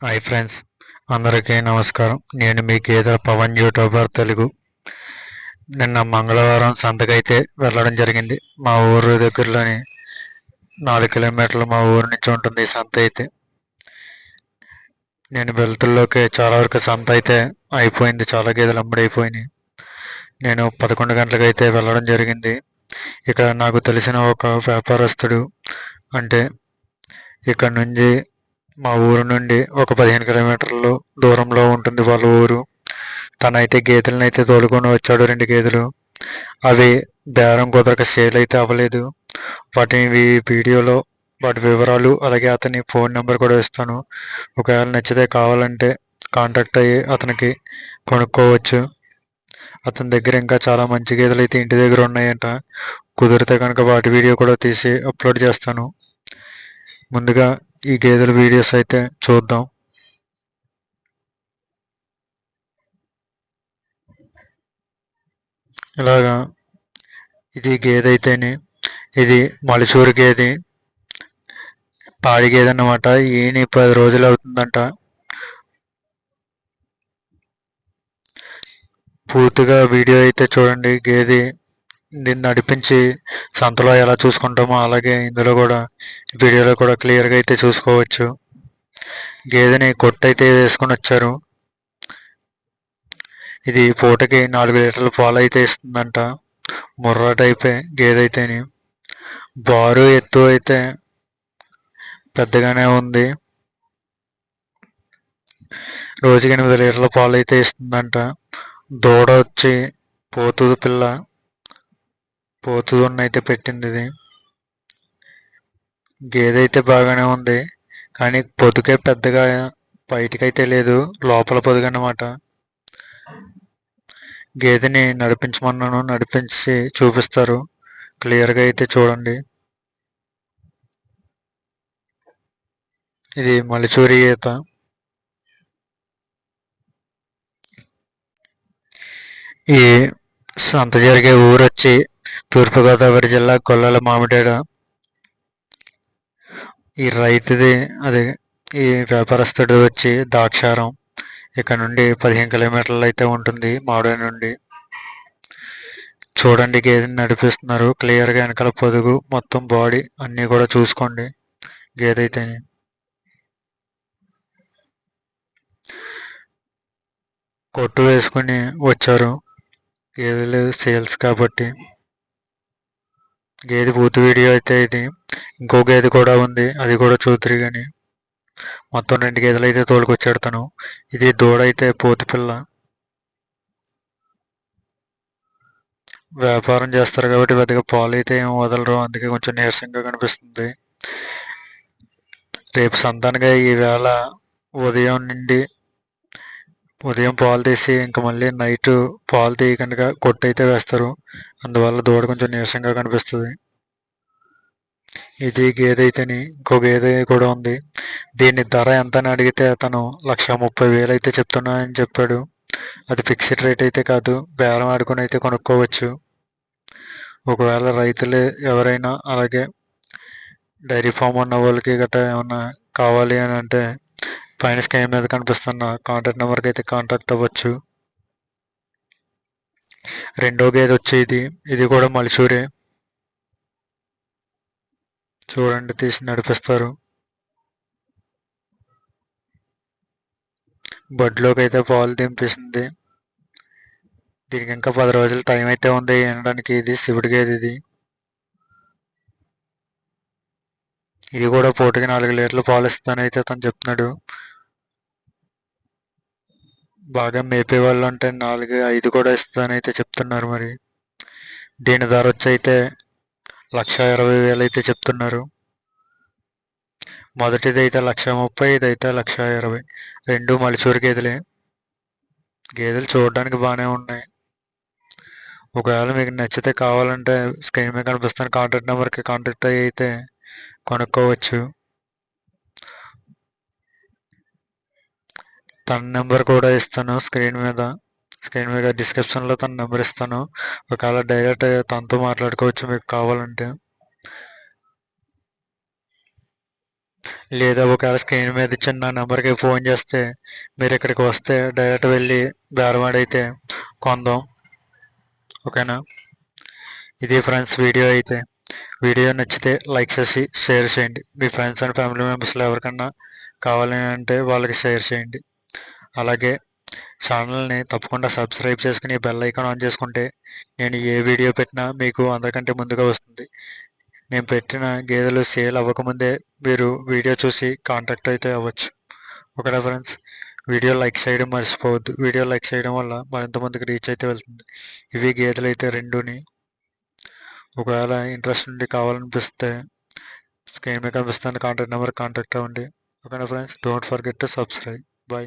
Hi friends అందరికీ నమస్కారం. నేను మీ గీతల పవన్ యూట్యూబర్ తెలుగు. నిన్న మంగళవారం సంతకైతే వెళ్ళడం జరిగింది. మా ఊరు దగ్గరలోని నాలుగు కిలోమీటర్లు మా ఊరు నుంచి ఉంటుంది ఈ సంత అయితే. నేను వెళ్తుల్లోకి చాలా వరకు సంత అయితే అయిపోయింది. చాలా గేదెలు అమ్ముడైపోయినాయి. నేను పదకొండు గంటలకైతే వెళ్ళడం జరిగింది. ఇక్కడ నాకు తెలిసిన ఒక వ్యాపారస్తుడు అంటే ఇక్కడ నుంచి మా ఊరు నుండి ఒక పదిహేను కిలోమీటర్లు దూరంలో ఉంటుంది వాళ్ళ ఊరు. తనైతే గేదెలను అయితే తోలుకొని వచ్చాడు రెండు గేదెలు. అవి బేరం కుదరక సేల్ అయితే అవ్వలేదు. వాటిని వీడియోలో వాటి వివరాలు అలాగే అతని ఫోన్ నెంబర్ కూడా ఇస్తాను. ఒకవేళ నచ్చితే కావాలంటే కాంటాక్ట్ అయ్యి అతనికి కొనుక్కోవచ్చు. అతని దగ్గర ఇంకా చాలా మంచి గేదెలు అయితే ఇంటి దగ్గర ఉన్నాయంట. కుదిరితే కనుక వాటి వీడియో కూడా తీసి అప్లోడ్ చేస్తాను. ముందుగా ఈ గేదెల వీడియోస్ అయితే చూద్దాం. ఇలాగా ఇది గేదె అయితేనే ఇది మలసూరు గేదె పాడి గేదె అన్నమాట. ఈయన పది రోజులు అవుతుందంట. పూర్తిగా వీడియో అయితే చూడండి. గేదె దీన్ని నడిపించి సంతలో ఎలా చూసుకుంటామో అలాగే ఇందులో కూడా వీడియోలో కూడా క్లియర్గా అయితే చూసుకోవచ్చు. గేదెని కొట్టయితే వేసుకొని వచ్చారు. ఇది పూటకి నాలుగు లీటర్ల పాలు అయితే ఇస్తుందంట. ముర్రా టైపే గేదె అయితేని. బారు ఎత్తు అయితే పెద్దగానే ఉంది. రోజుకి ఎనిమిది లీటర్ల పాలు అయితే ఇస్తుందంట. దూడ వచ్చి పోతుంది పిల్ల. పోతుంది అయితే పెట్టింది ఇది. గేదె అయితే బాగానే ఉంది. కానీ పొదుకే పెద్దగా బయటకైతే లేదు. లోపల పొదుగు అన్నమాట గేదెని నడిపించమన్నాను. నడిపించి చూపిస్తారు. క్లియర్గా అయితే చూడండి. ఇది మలిచూరి ఈత. ఈ సంత జరిగే ఊరు వచ్చి తూర్పుగోదావరి జిల్లా గొల్లల మామిడేడ. ఈ రైతుది అదే ఈ వ్యాపారస్తుడు వచ్చి ద్రాక్షారం ఇక్కడ నుండి పదిహేను కిలోమీటర్లు అయితే ఉంటుంది మామిడి నుండి. చూడండి గేదెని నడిపిస్తున్నారు. క్లియర్గా వెనకాల పొదుగు మొత్తం బాడీ అన్నీ కూడా చూసుకోండి గేదె అయితేనే. కొట్టు వేసుకుని వచ్చారు. గేదెలు సేల్స్ కాబట్టి. గేదె పూర్తి వీడియో అయితే ఇది. ఇంకో గేది కూడా ఉంది. అది కూడా చూతురు కానీ మొత్తం రెండు గేదెలు అయితే తోలుకొచ్చాడు తను. ఇది దూడ అయితే పోతి పిల్ల. వ్యాపారం చేస్తారు కాబట్టి పెద్దగా పాలు అయితే ఏం వదలరు. అందుకే కొంచెం నీరసంగా కనిపిస్తుంది. రేపు సంతానగా ఈ వేళ ఉదయం నుండి ఉదయం పాలు తీసి ఇంకా మళ్ళీ నైట్ పాలు తీయకుండా కొట్టు అయితే వేస్తారు. అందువల్ల దూడ కొంచెం నీరసంగా కనిపిస్తుంది. ఇది గేదె అయితేని ఇంకో గేదె కూడా ఉంది. దీని ధర ఎంత అని అడిగితే అతను లక్ష ముప్పై వేలు అయితే చెప్తున్నానని చెప్పాడు. అది ఫిక్స్డ్ రేట్ అయితే కాదు బేరం ఆడుకొని అయితే కొనుక్కోవచ్చు. ఒకవేళ రైతులు ఎవరైనా అలాగే డైరీ ఫామ్ ఉన్న వాళ్ళకి గట్రా ఏమన్నా కావాలి అని అంటే పైన స్క్రీన్ మీద కనిపిస్తున్న కాంటాక్ట్ నెంబర్కి అయితే కాంటాక్ట్ అవ్వచ్చు. రెండో గేదె వచ్చి ఇది. ఇది కూడా మలసూరే చూడండి తీసి నడిపిస్తారు. బడ్లోకి అయితే పాలు దింపేసింది దీనికి ఇంకా పది రోజులు టైం అయితే ఉంది. వినడానికి ఇది శివుడి గేదె ఇది. ఇది కూడా పూటకి నాలుగు లీటర్లు పాలు ఇస్తానని అయితే తను చెప్తున్నాడు. బాగా మేపే వాళ్ళు అంటే నాలుగు ఐదు కూడా ఇస్తుందని అయితే చెప్తున్నారు మరి. దీని ధర వచ్చి అయితే లక్ష ఇరవై వేలు అయితే చెప్తున్నారు. మొదటిది అయితే లక్ష ముప్పై ఇది అయితే లక్ష ఇరవై. రెండు మలిచూరు గేదెలే. గేదెలు చూడడానికి బాగానే ఉన్నాయి. ఒకవేళ మీకు నచ్చితే కావాలంటే స్క్రీన్ మీద కనిపిస్తున్న కాంటాక్ట్ నెంబర్కి కాంటాక్ట్ అయ్యి అయితే కొనుక్కోవచ్చు. తన నెంబర్ కూడా ఇస్తాను స్క్రీన్ మీద. స్క్రీన్ మీద డిస్క్రిప్షన్లో తన నెంబర్ ఇస్తాను. ఒకవేళ డైరెక్ట్ తనతో మాట్లాడుకోవచ్చు మీకు కావాలంటే. లేదా ఒకవేళ స్క్రీన్ మీద ఇచ్చిన నెంబర్కి ఫోన్ చేస్తే మీరు ఇక్కడికి వస్తే డైరెక్ట్ వెళ్ళి బేరవాడైతే కొందాం. ఓకేనా? ఇది ఫ్రెండ్స్ వీడియో అయితే. వీడియో నచ్చితే లైక్ చేసి షేర్ చేయండి. మీ ఫ్రెండ్స్ అండ్ ఫ్యామిలీ మెంబర్స్లో ఎవరికన్నా కావాలని అంటే వాళ్ళకి షేర్ చేయండి. అలాగే ఛానల్ని తప్పకుండా సబ్స్క్రైబ్ చేసుకుని బెల్ ఐకాన్ ఆన్ చేసుకుంటే నేను ఏ వీడియో పెట్టినా మీకు అందరికంటే ముందుగా వస్తుంది. నేను పెట్టిన గేదెలు సేల్ అవ్వకముందే మీరు వీడియో చూసి కాంటాక్ట్ అయితే అవ్వచ్చు. ఒకటే ఫ్రెండ్స్? వీడియో లైక్ చేయడం మర్చిపోవద్దు. వీడియో లైక్ చేయడం వల్ల మరింత మందికి రీచ్ అయితే వెళ్తుంది. ఇవి గేదెలు అయితే రెండుని ఒకవేళ ఇంట్రెస్ట్ ఉండి కావాలనిపిస్తే స్క్రీన్ మీద కనిపిస్తున్న కాంటాక్ట్ నెంబర్ కాంటాక్ట్ అవ్వండి. ఓకేనా friends don't forget to subscribe bye